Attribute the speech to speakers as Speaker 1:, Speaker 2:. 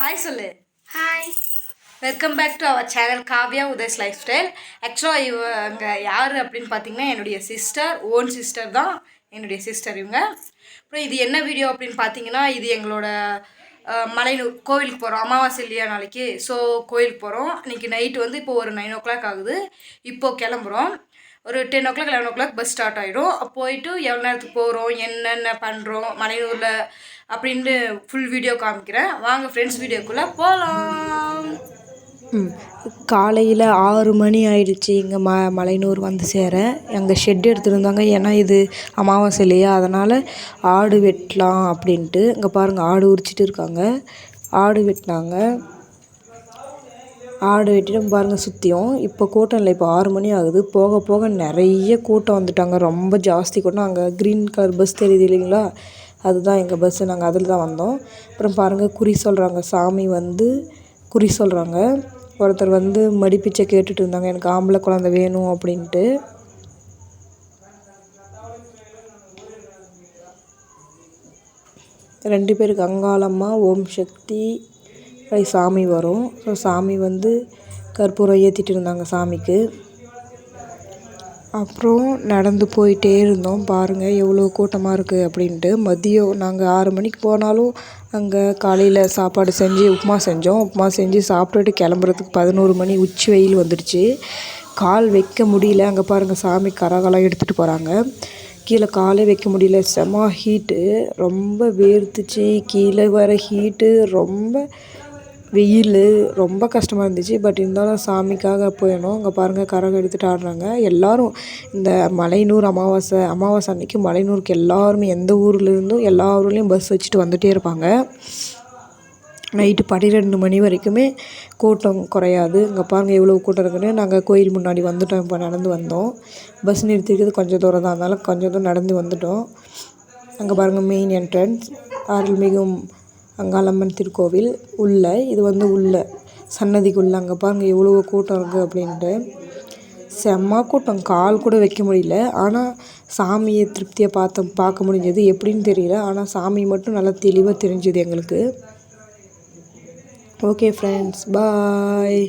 Speaker 1: Hi சொல்லு
Speaker 2: hi
Speaker 1: welcome back to our channel Kavya Uday's lifestyle ஆக்சுவலாக இவங்க யார் அப்படின்னு பார்த்தீங்கன்னா என்னுடைய சிஸ்டர் ஓன் சிஸ்டர் தான். என்னுடைய சிஸ்டர் இவங்க. அப்புறம் இது என்ன வீடியோ அப்படின்னு பார்த்தீங்கன்னா இது எங்களோட மலையனூர் கோவிலுக்கு போகிறோம் அமாவாசை இல்லையா நாளைக்கு? ஸோ கோயிலுக்கு போகிறோம் இன்னைக்கு நைட்டு வந்து இப்போ ஒரு நைன் ஓ கிளாக் ஆகுது. இப்போ கிளம்புறோம். ஒரு ten o'clock eleven o'clock bus start ஆகிடும் போயிட்டு எவ்வளோ நேரத்துக்கு போகிறோம் என்னென்ன பண்ணுறோம் மலையூரில் அப்படின்ட்டு ஃபுல் வீடியோ காமிக்கிறேன். வாங்க ஃப்ரெண்ட்ஸ் வீடியோக்குள்ளே போகலாம்
Speaker 3: ம். காலையில் ஆறு மணி ஆயிடுச்சு. இங்கே ம மலையனூர் வந்து சேர. அங்கே ஷெட் எடுத்துருந்தாங்க. ஏன்னா இது அமாவாசை இல்லையா? அதனால் ஆடு வெட்டலாம் அப்படின்ட்டு. இங்கே பாருங்கள் ஆடு உரிச்சிட்டு இருக்காங்க. ஆடு வெட்டினாங்க. ஆடு வெட்டிட்டு பாருங்கள் சுற்றியும் இப்போ கூட்டம் இல்லை இப்போ ஆறு மணி ஆகுது. போக போக நிறைய கூட்டம் வந்துட்டாங்க. ரொம்ப ஜாஸ்தி கூட்டம். அங்கே க்ரீன் கலர் பஸ் தெரியுது இல்லைங்களா? அதுதான் எங்கள் பஸ்ஸு நாங்கள் அதில் தான் வந்தோம். அப்புறம் பாருங்கள் குறி சொல்கிறாங்க சாமி வந்து குறி சொல்கிறாங்க ஒருத்தர் வந்து மடிப்பிச்சை கேட்டுட்டு இருந்தாங்க. எனக்கு ஆம்பளை குழந்தை வேணும் அப்படின்ட்டு. ரெண்டு பேருக்கு அங்காளம்மா ஓம் சக்தி சாமி வரும். ஸோ சாமி வந்து கற்பூரம் ஏற்றிட்டு இருந்தாங்க சாமிக்கு. அப்புறம் நடந்து போயிட்டே இருந்தோம். பாருங்கள் எவ்வளோ கூட்டமாக இருக்குது அப்படின்ட்டு. மதியம் நாங்கள் ஆறு மணிக்கு போனாலும் அங்கே காலையில் சாப்பாடு செஞ்சு உப்புமா செஞ்சோம். உப்புமா செஞ்சு சாப்பிட்டுட்டு கிளம்புறதுக்கு பதினோரு மணி. உச்சி வெயில் வந்துடுச்சு. கால் வைக்க முடியல. அங்கே பாருங்கள் சாமி கரகலாம் எடுத்துகிட்டு போகிறாங்க கீழே காலே வைக்க முடியல. செம ஹீட்டு ரொம்ப வேர்த்துச்சு. கீழே வர ஹீட்டு ரொம்ப வெயில் ரொம்ப கஷ்டமாக இருந்துச்சு. பட் இருந்தாலும் சாமிக்காக போயிடணும். அங்கே பாருங்கள் கரகம் எடுத்துகிட்டு ஆடுறாங்க. எல்லோரும் இந்த மலையனூர் அமாவாசை அமாவாசை அன்னைக்கு மலையனூருக்கு எல்லாருமே எந்த ஊர்லேருந்தும் எல்லா ஊர்லேயும் பஸ் வச்சுட்டு வந்துகிட்டே இருப்பாங்க. நைட்டு பன்னிரெண்டு மணி வரைக்குமே கூட்டம் குறையாது. இங்கே பாருங்கள் எவ்வளோ கூட்டம் இருக்குன்னு. நாங்கள் கோயில் முன்னாடி வந்துட்டோம் இப்போ நடந்து வந்தோம். பஸ் நிறுத்திக்கிறது கொஞ்சம் தூரம் தான். அதனால் கொஞ்சம் தூரம் நடந்து வந்துட்டோம். அங்கே பாருங்கள் மெயின் என்ட்ரன்ஸ் அருள்மிகும் அங்காளம்மன் திருக்கோவில். உள்ள இது வந்து உள்ள. சன்னதிக்குள்ள. அங்கே பாருங்கள் எவ்வளோ கூட்டம் இருக்குது அப்படின்ட்டு. செம்ம கூட்டம். கால் கூட வைக்க முடியல. ஆனால் சாமியை திருப்தியாக பார்த்த பார்க்க முடிஞ்சது. எப்படின்னு தெரியல. ஆனால் சாமி மட்டும் நல்லா தெளிவாக தெரிஞ்சுது எங்களுக்கு. Okay friends bye